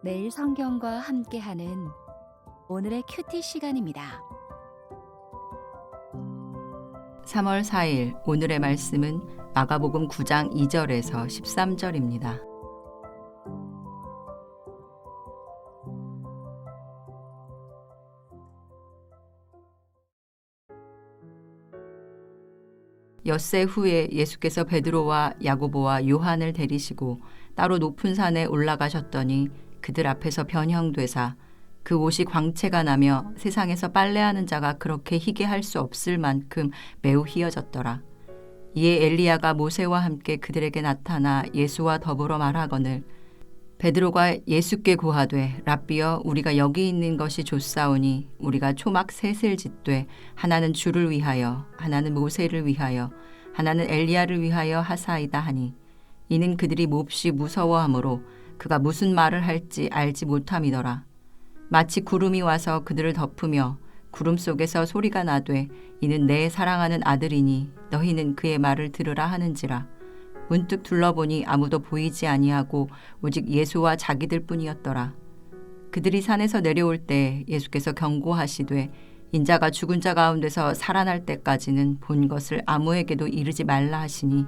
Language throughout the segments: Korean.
매일 성경과 함께하는 오늘의 큐티 시간입니다. 3월 4일 오늘의 말씀은 마가복음 9장 2절에서 13절입니다. 엿새 후에 예수께서 베드로와 야고보와 요한을 데리시고 따로 높은 산에 올라가셨더니 그들 앞에서 변형되사 그 옷이 광채가 나며 세상에서 빨래하는 자가 그렇게 희게 할 수 없을 만큼 매우 희어졌더라. 이에 엘리야가 모세와 함께 그들에게 나타나 예수와 더불어 말하거늘 베드로가 예수께 고하되 랍비여 우리가 여기 있는 것이 좋사오니 우리가 초막 셋을 짓되 하나는 주를 위하여 하나는 모세를 위하여 하나는 엘리야를 위하여 하사이다 하니 이는 그들이 몹시 무서워하므로 그가 무슨 말을 할지 알지 못함이더라. 마치 구름이 와서 그들을 덮으며 구름 속에서 소리가 나되 이는 내 사랑하는 아들이니 너희는 그의 말을 들으라 하는지라. 문득 둘러보니 아무도 보이지 아니하고 오직 예수와 자기들 뿐이었더라. 그들이 산에서 내려올 때 예수께서 경고하시되 인자가 죽은 자 가운데서 살아날 때까지는 본 것을 아무에게도 이르지 말라 하시니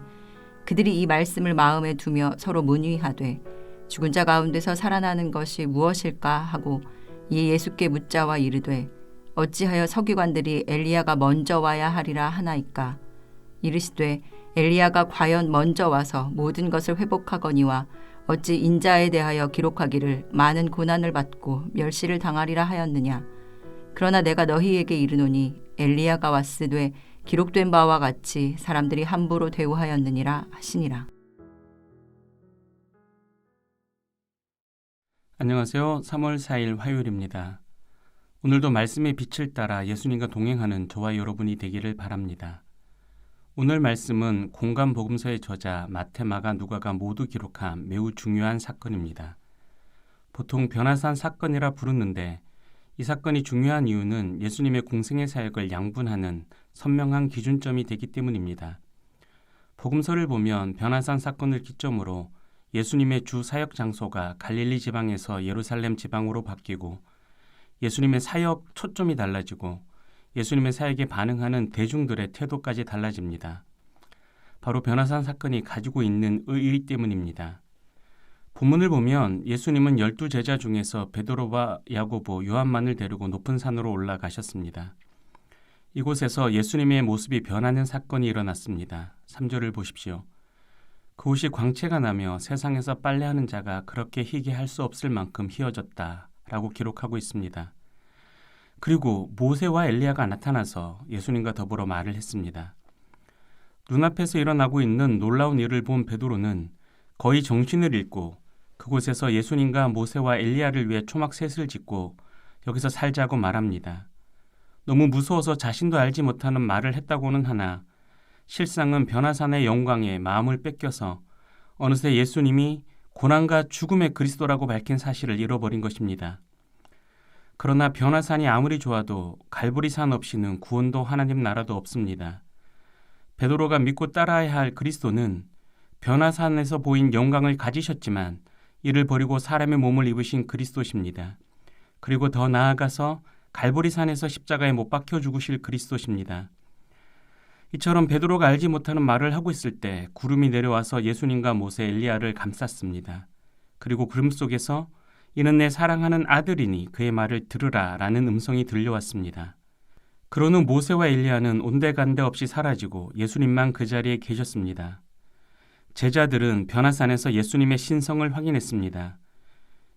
그들이 이 말씀을 마음에 두며 서로 문의하되 죽은 자 가운데서 살아나는 것이 무엇일까 하고 이에 예수께 묻자와 이르되 어찌하여 서기관들이 엘리야가 먼저 와야 하리라 하나이까? 이르시되 엘리야가 과연 먼저 와서 모든 것을 회복하거니와 어찌 인자에 대하여 기록하기를 많은 고난을 받고 멸시를 당하리라 하였느냐? 그러나 내가 너희에게 이르노니 엘리야가 왔으되 기록된 바와 같이 사람들이 함부로 대우하였느니라 하시니라 안녕하세요. 3월 4일 화요일입니다. 오늘도 말씀의 빛을 따라 예수님과 동행하는 저와 여러분이 되기를 바랍니다. 오늘 말씀은 공간 복음서의 저자 마테마가 누가가 모두 기록한 매우 중요한 사건입니다. 보통 변화산 사건이라 부르는데 이 사건이 중요한 이유는 예수님의 공생의 사역을 양분하는 선명한 기준점이 되기 때문입니다. 복음서를 보면 변화산 사건을 기점으로 예수님의 주 사역 장소가 갈릴리 지방에서 예루살렘 지방으로 바뀌고 예수님의 사역 초점이 달라지고 예수님의 사역에 반응하는 대중들의 태도까지 달라집니다. 바로 변화산 사건이 가지고 있는 의의 때문입니다. 본문을 보면 예수님은 열두 제자 중에서 베드로와 야고보, 요한만을 데리고 높은 산으로 올라가셨습니다. 이곳에서 예수님의 모습이 변하는 사건이 일어났습니다. 3절을 보십시오. 그 옷이 광채가 나며 세상에서 빨래하는 자가 그렇게 희게 할 수 없을 만큼 희어졌다. 라고 기록하고 있습니다. 그리고 모세와 엘리야가 나타나서 예수님과 더불어 말을 했습니다. 눈앞에서 일어나고 있는 놀라운 일을 본 베드로는 거의 정신을 잃고 그곳에서 예수님과 모세와 엘리야를 위해 초막 셋을 짓고 여기서 살자고 말합니다. 너무 무서워서 자신도 알지 못하는 말을 했다고는 하나 실상은 변화산의 영광에 마음을 뺏겨서 어느새 예수님이 고난과 죽음의 그리스도라고 밝힌 사실을 잃어버린 것입니다. 그러나 변화산이 아무리 좋아도 갈보리산 없이는 구원도 하나님 나라도 없습니다. 베드로가 믿고 따라야 할 그리스도는 변화산에서 보인 영광을 가지셨지만 이를 버리고 사람의 몸을 입으신 그리스도십니다. 그리고 더 나아가서 갈보리산에서 십자가에 못 박혀 죽으실 그리스도십니다. 이처럼 베드로가 알지 못하는 말을 하고 있을 때 구름이 내려와서 예수님과 모세 엘리야를 감쌌습니다. 그리고 구름 속에서 이는 내 사랑하는 아들이니 그의 말을 들으라 라는 음성이 들려왔습니다. 그러는 후 모세와 엘리야는 온데간데 없이 사라지고 예수님만 그 자리에 계셨습니다. 제자들은 변화산에서 예수님의 신성을 확인했습니다.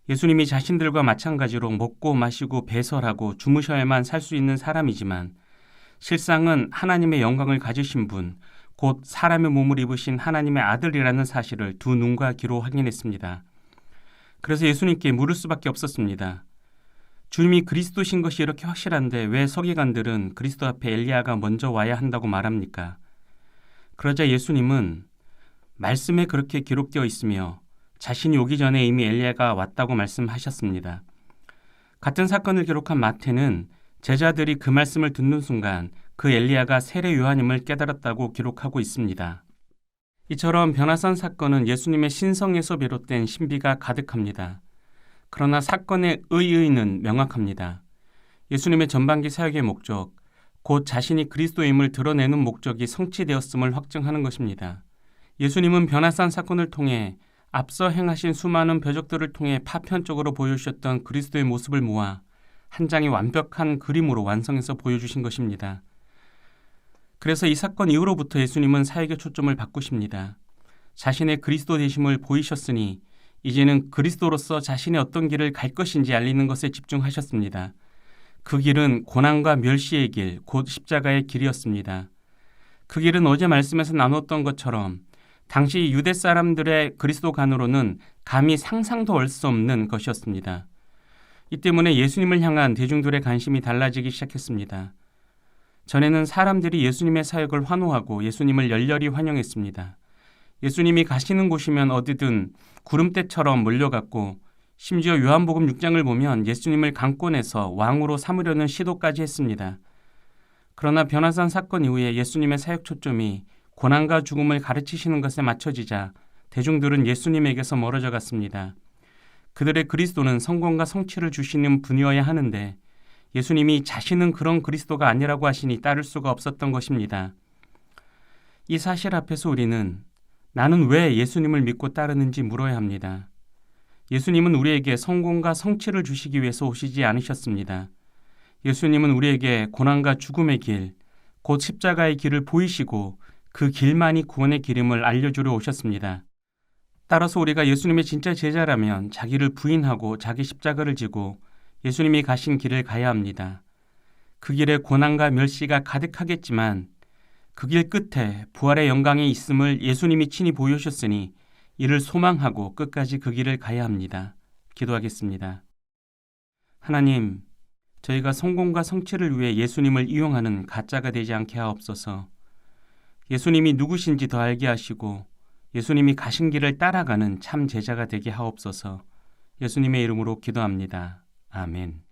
예수님이 자신들과 마찬가지로 먹고 마시고 배설하고 주무셔야만 살 수 있는 사람이지만 실상은 하나님의 영광을 가지신 분, 곧 사람의 몸을 입으신 하나님의 아들이라는 사실을 두 눈과 귀로 확인했습니다. 그래서 예수님께 물을 수밖에 없었습니다. 주님이 그리스도신 것이 이렇게 확실한데 왜 서기관들은 그리스도 앞에 엘리야가 먼저 와야 한다고 말합니까? 그러자 예수님은 말씀에 그렇게 기록되어 있으며 자신이 오기 전에 이미 엘리야가 왔다고 말씀하셨습니다. 같은 사건을 기록한 마태는 제자들이 그 말씀을 듣는 순간 그 엘리야가 세례 요한임을 깨달았다고 기록하고 있습니다. 이처럼 변화산 사건은 예수님의 신성에서 비롯된 신비가 가득합니다. 그러나 사건의 의의는 명확합니다. 예수님의 전반기 사역의 목적, 곧 자신이 그리스도임을 드러내는 목적이 성취되었음을 확증하는 것입니다. 예수님은 변화산 사건을 통해 앞서 행하신 수많은 표적들을 통해 파편적으로 보여주셨던 그리스도의 모습을 모아 한 장의 완벽한 그림으로 완성해서 보여주신 것입니다. 그래서 이 사건 이후로부터 예수님은 사역의 초점을 바꾸십니다. 자신의 그리스도 되심을 보이셨으니 이제는 그리스도로서 자신의 어떤 길을 갈 것인지 알리는 것에 집중하셨습니다. 그 길은 고난과 멸시의 길, 곧 십자가의 길이었습니다. 그 길은 어제 말씀에서 나눴던 것처럼 당시 유대 사람들의 그리스도관으로는 감히 상상도 할 수 없는 것이었습니다. 이 때문에 예수님을 향한 대중들의 관심이 달라지기 시작했습니다. 전에는 사람들이 예수님의 사역을 환호하고 예수님을 열렬히 환영했습니다. 예수님이 가시는 곳이면 어디든 구름대처럼 몰려갔고 심지어 요한복음 6장을 보면 예수님을 강권해서 왕으로 삼으려는 시도까지 했습니다. 그러나 변화산 사건 이후에 예수님의 사역 초점이 고난과 죽음을 가르치시는 것에 맞춰지자 대중들은 예수님에게서 멀어져 갔습니다. 그들의 그리스도는 성공과 성취를 주시는 분이어야 하는데 예수님이 자신은 그런 그리스도가 아니라고 하시니 따를 수가 없었던 것입니다. 이 사실 앞에서 우리는 나는 왜 예수님을 믿고 따르는지 물어야 합니다. 예수님은 우리에게 성공과 성취를 주시기 위해서 오시지 않으셨습니다. 예수님은 우리에게 고난과 죽음의 길, 곧 십자가의 길을 보이시고 그 길만이 구원의 길임을 알려주려 오셨습니다. 따라서 우리가 예수님의 진짜 제자라면 자기를 부인하고 자기 십자가를 지고 예수님이 가신 길을 가야 합니다. 그 길에 고난과 멸시가 가득하겠지만 그 길 끝에 부활의 영광이 있음을 예수님이 친히 보여주셨으니 이를 소망하고 끝까지 그 길을 가야 합니다. 기도하겠습니다. 하나님, 저희가 성공과 성취를 위해 예수님을 이용하는 가짜가 되지 않게 하옵소서. 예수님이 누구신지 더 알게 하시고 예수님이 가신 길을 따라가는 참 제자가 되게 하옵소서. 예수님의 이름으로 기도합니다. 아멘.